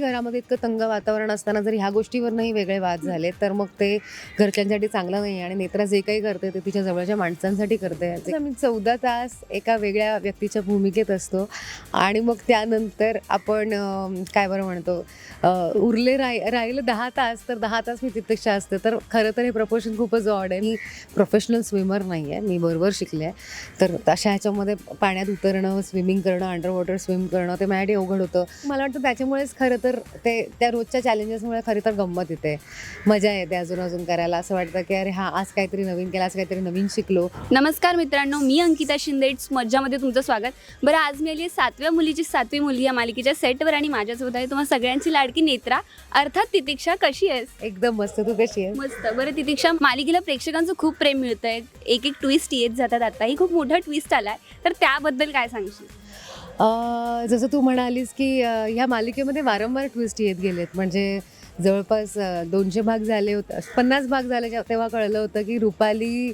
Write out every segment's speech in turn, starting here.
घरामध्ये इतकं तंग वातावरण असताना जर ह्या गोष्टीवरनंही वेगळे वाद झाले तर मग ते घरच्यांसाठी चांगलं नाही आणि नेत्रा जे काही करते ते तिच्या जवळच्या माणसांसाठी करते. आम्ही चौदा तास एका वेगळ्या व्यक्तीच्या भूमिकेत असतो आणि मग त्यानंतर आपण काय बरं म्हणतो उरले राहि राहिलं दहा तास तर दहा तास मी तिथेक्षा असते. तर खरं तर हे प्रपोशन खूपच ऑड आहे. मी प्रोफेशनल स्विमर नाही आहे मी बरोबर शिकले आहे. तर अशा ह्याच्यामध्ये पाण्यात उतरणं स्विमिंग करणं अंडर वॉटर स्विम करणं ते माझ्यासाठी अवघड होतं. मला वाटतं त्याच्यामुळेच खरं तर ते त्या रोजच्या चॅलेंजेसमुळे खरी तर गंमत येते. मजा येते अजून अजून करायला. असं वाटतं की अरे हा आज काहीतरी नवीन केलं आज काहीतरी नवीन शिकलो. नमस्कार मित्रांनो मी अंकिता शिंदे. इट्स मज्जामध्ये तुमचं स्वागत. बरं आज मी आली आहे सातव्या मुलीची सातवी मुलगी या मालिकेच्या सेटवर आणि माझ्यासोबत आहे तुम्हाला सगळ्यांची लाडकी नेत्रा. अर्थात तितिक्षा कशी आहेस? एकदम मस्त. तू कशी आहे मस्त. बरं तितिक्षा मालिकेला प्रेक्षकांचं खूप प्रेम मिळतं आहे एक एक ट्विस्ट येत जातात. आताही खूप मोठा ट्विस्ट आला आहे तर त्याबद्दल काय सांगशील? जसं तू म्हणालीस की ह्या मालिकेमध्ये वारंवार ट्विस्ट येत गेलेत. म्हणजे जवळपास दोनशे भाग झाले होते पन्नास भाग झाले तेव्हा कळलं होतं की रुपाली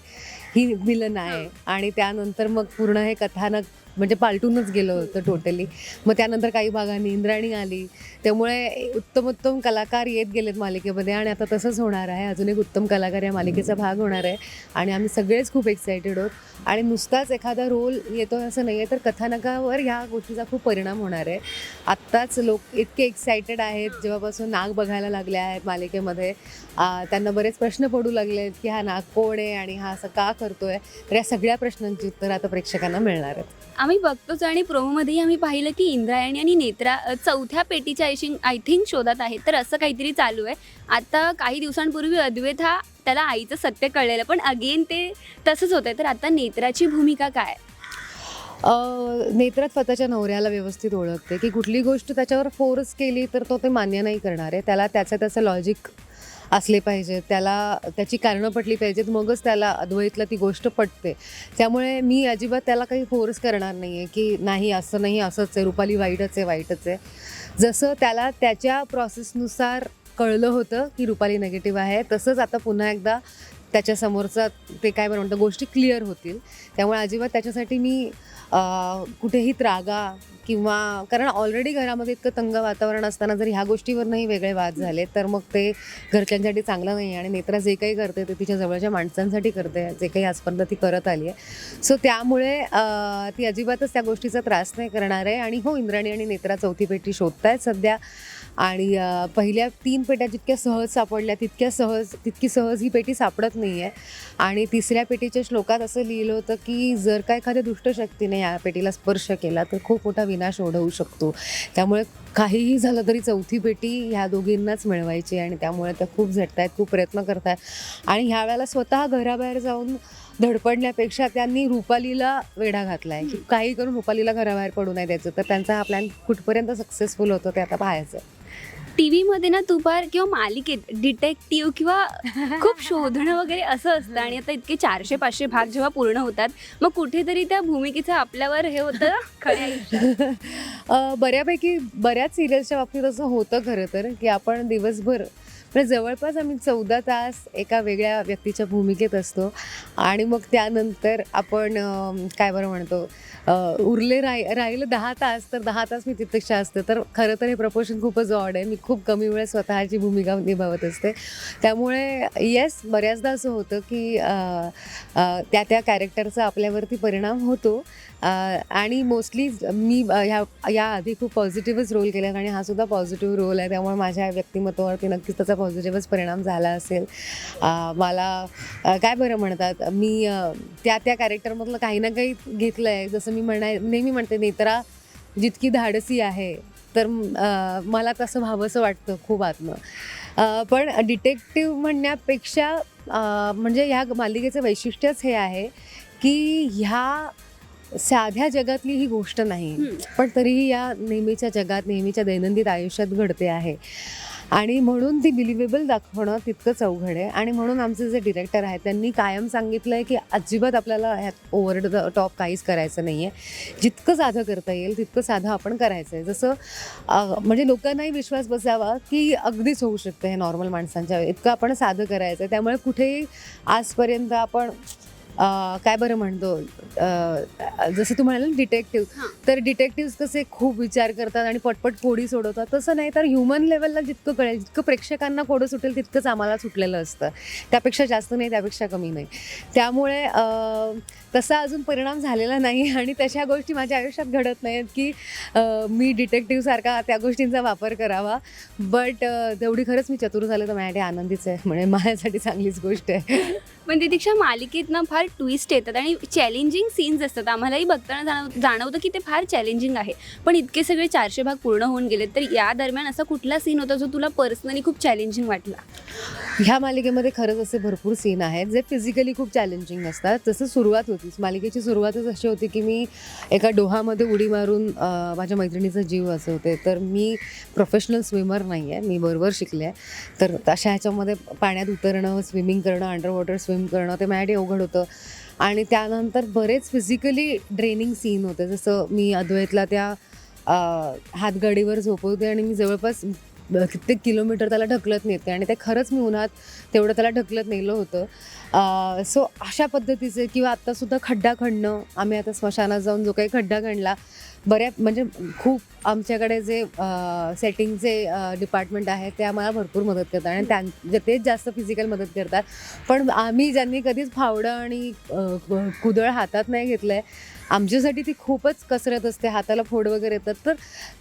ही विलन आहे. आणि त्यानंतर मग पूर्ण हे कथानक म्हणजे पालटूनच गेलं होतं टोटली मग त्यानंतर काही भागांनी इंद्राणी आली. त्यामुळे उत्तम उत्तम कलाकार येत गेलेत मालिकेमध्ये आणि आता तसंच होणार आहे. अजून एक उत्तम कलाकार या मालिकेचा भाग होणार आहे. आणि आम्ही सगळेच खूप एक्सायटेड आहोत. आणि नुसताच एखादा रोल येतो असं नाही आहे तर कथानकावर ह्या गोष्टीचा खूप परिणाम होणार आहे. आत्ताच लोक इतके एक्सायटेड आहेत. जेव्हापासून नाग बघायला लागले आहेत मालिकेमध्ये त्यांना बरेच प्रश्न पडू लागले आहेत की हा नाग कोण आहे आणि हा असं का करतोय? तर या सगळ्या प्रश्नांची उत्तर आता प्रेक्षकांना मिळणार आहेत. आम्ही बघतोच आणि प्रोमोमध्येही आम्ही पाहिलं की इंद्रायणी आणि नेत्रा चौथ्या पेटीच्या आयशिंग आय थिंक शोधात आहेत. तर असं काहीतरी चालू आहे. आता काही दिवसांपूर्वी अद्वैत हा त्याला आईचं सत्य कळलेलं पण अगेन ते तसंच होतं तर आता नेत्राची भूमिका काय अ, नेत्रात स्वतःच्या नवऱ्याला व्यवस्थित ओळखते. की कुठली गोष्ट त्याच्यावर फोर्स केली तर तो ते मान्य नाही करणार आहे. त्याला त्याचं त्याचं लॉजिक असले पाहिजे त्याला त्याची कारणं पटली पाहिजेत मगच त्याला अद्वैतला ती गोष्ट पटते. त्यामुळे मी अजिबात त्याला काही फोर्स करणार नाही आहे की नाही असं नाही असंच आहे रुपाली वाईटच आहे वाईटच आहे. जसं त्याला त्याच्या प्रोसेसनुसार कळलं होतं की रुपाली नेगेटिव्ह आहे तसंच आता पुन्हा एकदा त्याच्यासमोरचा ते काय बरं म्हणतं गोष्टी क्लिअर होतील. त्यामुळे अजिबात त्याच्यासाठी मी कुठेही त्रागा किंवा कारण ऑलरेडी घरामध्ये इतकं तंग वातावरण असताना जर ह्या गोष्टीवरनंही वेगळे वाद झाले तर मग ते घरच्यांसाठी चांगलं नाही आणि नेत्रा जे काही करते ते तिच्या जवळच्या माणसांसाठी करते जे काही आजपर्यंत ती करत आली आहे सो त्यामुळे ती अजिबातच त्या गोष्टीचा त्रास नाही करणार आहे. आणि हो इंद्राणी आणि नेत्रा चौथी पेटी शोधतायत सध्या. आणि पहिल्या तीन पेट्या जितक्या सहज सापडल्या तितक्या सहज तितकी सहज ही पेटी सापडत नाही आहे आणि तिसऱ्या पेटीच्या श्लोकात असं लिहिलं होतं की जर का एखाद्या दुष्टशक्तीने या पेटीला स्पर्श केला तर खूप मोठा विनाश ओढवू शकतो. त्यामुळे काहीही झालं तरी चौथी पेटी ह्या दोघींनाच मिळवायची आणि त्यामुळे त्या खूप झटतायत खूप प्रयत्न करतायत. आणि ह्या वेळेला स्वतः घराबाहेर जाऊन धडपडण्यापेक्षा त्यांनी रुपालीला वेढा घातला आहे की काही करून रुपालीला घराबाहेर पडू नाही द्यायचं. तर त्यांचा हा प्लॅन कुठपर्यंत सक्सेसफुल होतो ते आता पाहायचं. आहे. टी व्हीमध्ये ना दुपार किंवा मालिकेत डिटेक्टिव्ह किंवा खूप शोधणं वगैरे असं असतं आणि आता इतके चारशे पाचशे भाग जेव्हा पूर्ण होतात मग कुठेतरी त्या भूमिकेचं आपल्यावर हे होतं खरं बऱ्यापैकी बऱ्याच सिरियल्सच्या बाबतीत असं होतं खरं तर की आपण दिवसभर म्हणजे जवळपास आम्ही चौदा तास एका वेगळ्या व्यक्तीच्या भूमिकेत असतो. आणि मग त्यानंतर आपण काय बरं म्हणतो उरले राहि राहिलं दहा तास तर दहा तास मी तिथेक्षा असते. तर खरं तर हे प्रपोशन खूपच ऑड आहे. मी खूप कमी वेळ स्वतःची भूमिका निभावत असते. त्यामुळे येस बऱ्याचदा असं होतं की त्या त्या कॅरेक्टरचा आपल्यावरती परिणाम होतो. आणि मोस्टली मी ह्या ह्या याआधी खूप पॉझिटिव्हच रोल केला आणि हा सुद्धा पॉझिटिव्ह रोल आहे. त्यामुळे माझ्या व्यक्तिमत्वावरती नक्कीच त्याचा पॉझिटिव्हच परिणाम झाला असेल. मला काय बरं म्हणतात मी त्या त्या कॅरेक्टरमधलं काही ना काही घेतलं आहे जसं मी म्हणाय नेहमी म्हणते नेत्रा जितकी धाडसी आहे तर मला तसं व्हावंसं वाटतं खूप आत्म अ, पण डिटेक्टिव्ह म्हणण्यापेक्षा म्हणजे ह्या मालिकेचं वैशिष्ट्यच हे आहे की ह्या साध्या जगातली ही गोष्ट नाही. पण तरीही या नेहमीच्या जगात नेहमीच्या दैनंदिन आयुष्यात घडते आहे. आणि म्हणून ती बिलिव्हेबल दाखवणं तितकंच अवघड आहे. आणि म्हणून आमचे जे डिरेक्टर आहेत त्यांनी कायम सांगितलं आहे की अजिबात आपल्याला ह्यात ओव्हर द टॉप काहीच करायचं नाही आहे जितकं साधं करता येईल तितकं साधं आपण करायचं आहे जसं म्हणजे लोकांनाही विश्वास बसावा की अगदीच होऊ शकतं हे नॉर्मल माणसांच्या इतकं आपण साधं करायचं आहे त्यामुळे कुठेही आजपर्यंत आपण काय बरं म्हणतो जसं तू म्हणाल डिटेक्टिव्ह. तर डिटेक्टिव्ह कसे खूप विचार करतात आणि पटपट कोडी सोडवतात. तसं नाही तर ह्युमन लेवलला जितकं कळेल जितकं प्रेक्षकांना कोडं सुटेल तितकंच आम्हाला सुटलेलं असतं. त्यापेक्षा जास्त नाही त्यापेक्षा कमी नाही. त्यामुळे तसा अजून परिणाम झालेला नाही आणि तशा गोष्टी माझ्या आयुष्यात घडत नाहीत की मी डिटेक्टिव्हसारखा त्या गोष्टींचा वापर करावा. बट तेवढी खरंच मी चतुर झाले तर माझ्यासाठी आनंदीच आहे. म्हणजे माझ्यासाठी चांगलीच गोष्ट आहे. पण तितिक्षा मालिकेत ना फार ट्विस्ट येतात आणि चॅलेंजिंग सीन्स असतात. आम्हालाही बघताना जाणव जाणवतं की ते फार चॅलेंजिंग आहे. पण इतके सगळे चारशे भाग पूर्ण होऊन गेले तर या दरम्यान असा कुठला सीन होता जो तुला पर्सनली खूप चॅलेंजिंग वाटला? ह्या मालिकेमध्ये खरंच असे भरपूर सीन आहेत जे फिजिकली खूप चॅलेंजिंग असतात जसं सुरुवात होतीच मालिकेची सुरुवातच अशी होती की मी एका डोहामध्ये उडी मारून माझ्या मैत्रिणीचा जीव वाचवते. तर मी प्रोफेशनल स्विमर नाही आहे मी बरोबर शिकले. आहे तर अशा ह्याच्यामध्ये पाण्यात उतरणं स्विमिंग करणं अंडर वॉटर स्विम करणं ते माझ्यासाठी अवघड होतं. आणि त्यानंतर बरेच फिजिकली ड्रेनिंग सीन होते. जसं मी अद्वैतला त्या हातगाडीवर झोपवते आणि मी जवळपास कित्येक किलोमीटर त्याला ढकलत नेते आणि ते खरंच मी उन्हात तेवढं त्याला ढकलत नेलं होतं. सो अशा पद्धतीचे किंवा आत्तासुद्धा खड्डा खणणं आम्ही आता स्मशानात जाऊन जो काही खड्डा खणला बऱ्या म्हणजे खूप आमच्याकडे जे सेटिंगचे डिपार्टमेंट आहे ते आम्हाला भरपूर मदत करतात आणि त्यां तेच जास्त फिजिकल मदत करतात. पण आम्ही ज्यांनी कधीच फावडं आणि कुदळ हातात नाही घेतलं आहे आमच्यासाठी ती खूपच कसरत असते. हाताला फोड वगैरे येतात. तर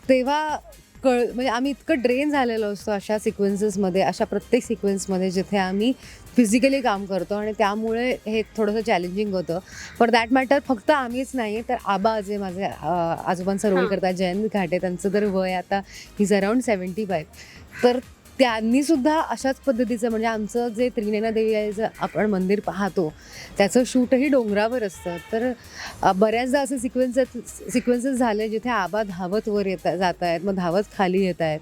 तेव्हा कळ म्हणजे आम्ही इतकं ड्रेन झालेलो असतो अशा सिक्वेन्सेसमध्ये अशा प्रत्येक सिक्वेन्समध्ये जिथे आम्ही फिजिकली काम करतो आणि त्यामुळे हे थोडंसं चॅलेंजिंग होतं. फॉर दॅट मॅटर फक्त आम्हीच नाही तर आबा जे माझे आजोबांचा रोल. करतात. जयंत घाटे त्यांचं तर वय आता इज अराउंड सेवन्टी फाईव्ह तर त्यांनी सुद्धा अशाच पद्धतीचं म्हणजे आमचं जे त्रिनेना देवी आहे जे आपण मंदिर पाहतो त्याचं शूटही डोंगरावर असतं. तर बऱ्याचदा असे सिक्वेन्सेस सिक्वेन्सेस झाले जिथे आबा धावत वर येत जात आहेत मग धावत खाली येत आहेत.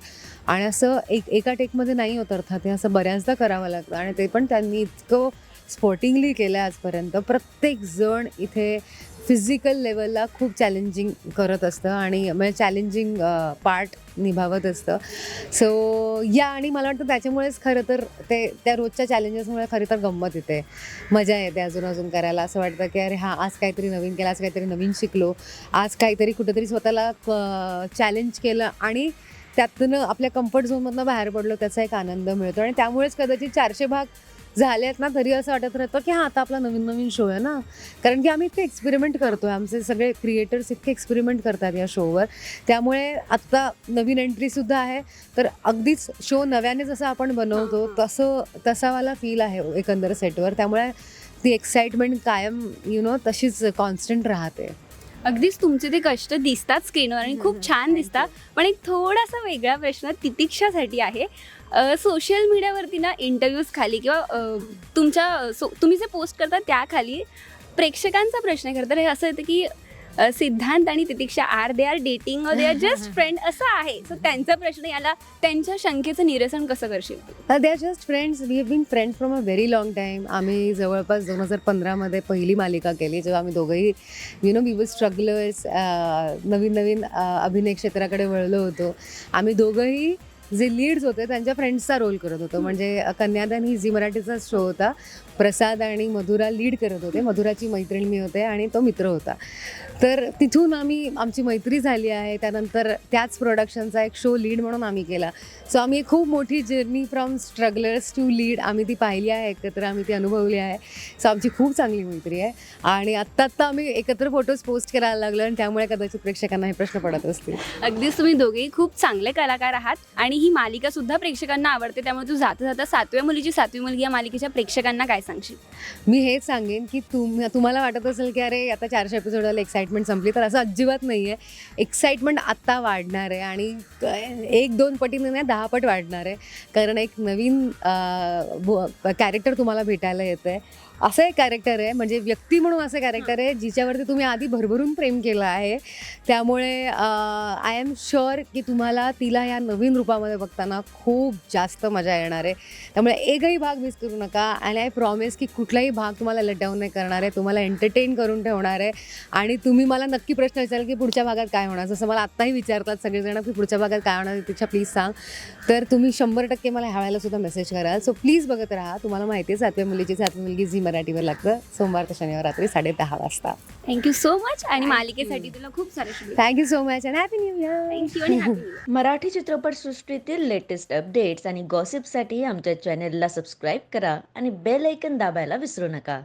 आणि असं एक एका टेकमध्ये नाही होत अर्थात हे असं बऱ्याचदा करावं लागतं. आणि ते पण त्यांनी इतकं स्पोर्टिंगली केलं आहे आजपर्यंत. प्रत्येक जण इथे फिजिकल लेवलला खूप चॅलेंजिंग करत असतं आणि म्हणजे चॅलेंजिंग पार्ट निभावत असतं. सो या आणि मला वाटतं त्याच्यामुळेच खरं तर ते त्या रोजच्या चॅलेंजेसमुळे खरं तर गंमत येते. मजा येते अजून अजून करायला. असं वाटतं की अरे हां आज काहीतरी नवीन केलं आज काहीतरी नवीन शिकलो. आज काहीतरी कुठंतरी स्वतःला चॅलेंज केलं आणि त्यातनं आपल्या कम्फर्ट झोनमधनं बाहेर पडलो त्याचा एक आनंद मिळतो. आणि त्यामुळेच कदाचित चारशे भाग झाले आहेत ना तरी असं वाटत राहतं की हां आता आपला नवीन नवीन शो आहे ना. कारण की आम्ही इतके एक्सपेरिमेंट करतो आहे आमचे सगळे क्रिएटर्स इतके एक्सपेरिमेंट करतात या शोवर त्यामुळे आत्ता नवीन एंट्रीसुद्धा आहे. तर अगदीच शो नव्याने जसं आपण बनवतो तसं तसावाला फील आहे एकंदर सेटवर त्यामुळे ती एक्साइटमेंट कायम यु नो तशीच कॉन्स्टंट राहते. अगदीच तुमचे ते कष्ट दिसतात स्क्रीनवर आणि खूप छान दिसतात. पण एक थोडासा वेगळा प्रश्न तितिक्षासाठी आहे. सोशल मीडियावरती ना इंटरव्ह्यूज खाली किंवा तुमच्या सो तुम्ही जे पोस्ट करता त्याखाली प्रेक्षकांचा प्रश्न करतात. हे असं येतं की अ, सिद्धांत आणि Titiksha are they are dating they are just friend असं आहे. सो त्यांचा प्रश्न याला त्यांच्या शंकेचं निरसन कसं करशील तू? They are just friends we have been friends from a very long time आम्ही जवळपास दोन हजार पंधरामध्ये पहिली मालिका केली जेव्हा आम्ही दोघंही you know we were strugglers नवीन नवीन अ, अभिनय क्षेत्राकडे वळलो होतो. आम्ही दोघंही जे लीड्स होते त्यांच्या फ्रेंड्सचा रोल करत होतो. म्हणजे कन्यादान ही झी मराठीचा शो होता प्रसाद आणि मधुरा लीड करत होते. मधुराची मैत्रीण मी होते आणि तो मित्र होता. तर तिथून आम्ही आमची मैत्री झाली आहे. त्यानंतर त्याच प्रोडक्शनचा एक शो लीड म्हणून आम्ही केला. सो आम्ही एक खूप मोठी journey from strugglers to lead आम्ही ती पाहिली आहे एकत्र आम्ही ती अनुभवली आहे. सो आमची खूप चांगली मैत्री आहे. आणि आत्ता आत्ता आम्ही एकत्र फोटोज पोस्ट करायला लागलो आणि त्यामुळे कदाचित प्रेक्षकांना हे प्रश्न पडत असतील. अगदीच तुम्ही दोघेही खूप चांगले कलाकार आहात. आणि ही मालिका सुद्धा प्रेक्षकांना आवडते त्यामुळे तू जाता जाता सातव्या मुलीची सातवी मुलगी या मालिकेच्या प्रेक्षकांना काय सांगशील? मी हेच सांगेन की तुम तुम्हाला वाटत असेल की अरे आता चारशे एपिसोड झाले एक्साइटमेंट संपली तर असं अजिबात नाही आहे एक्साइटमेंट आत्ता वाढणार आहे आणि एक दोन पटीने नाही दहा पट वाढणार आहे. कारण एक नवीन कॅरेक्टर तुम्हाला भेटायला येतं आहे असं एक कॅरेक्टर आहे. म्हणजे व्यक्ती म्हणून असं कॅरेक्टर आहे जिच्यावरती तुम्ही आधी भरभरून प्रेम केलं आहे. त्यामुळे आय एम शुअर की तुम्हाला तिला या नवीन रूपामध्ये बघताना खूप जास्त मजा येणार आहे. त्यामुळे एकही भाग मिस करू नका. आणि आय प्रॉमिस की कुठलाही भाग तुम्हाला लटडाऊन नाही करणार आहे. तुम्हाला एंटरटेन करून ठेवणार आहे. आणि तुम्ही मला नक्की प्रश्न विचाराल की पुढच्या भागात काय होणार? जसं मला आत्ताही विचारतात सगळेजण की पुढच्या भागात काय होणार तिच्या प्लीज सांग. तर तुम्ही शंभर टक्के मला ह्या वेळेला सुद्धा मेसेज कराल. सो प्लीज बघत राहा. तुम्हाला माहिती आहे सातव्या मुलीची सातवी मुलगी झी मराठीवर लागतं. सोमवार ते शनिवार रात्री साडे दहा वाजता थँक्यू सो मच आणि मालिकेसाठी तुला खूप सारे शुभेच्छा. Thank you so much and happy new year thank you आणि happy मराठी चित्रपटसृष्टीतील लेटेस्ट अपडेट्स आणि गॉसिपसाठी आमच्या चॅनेलला सबस्क्राईब करा आणि बेल ऐकन दाबायला विसरू नका.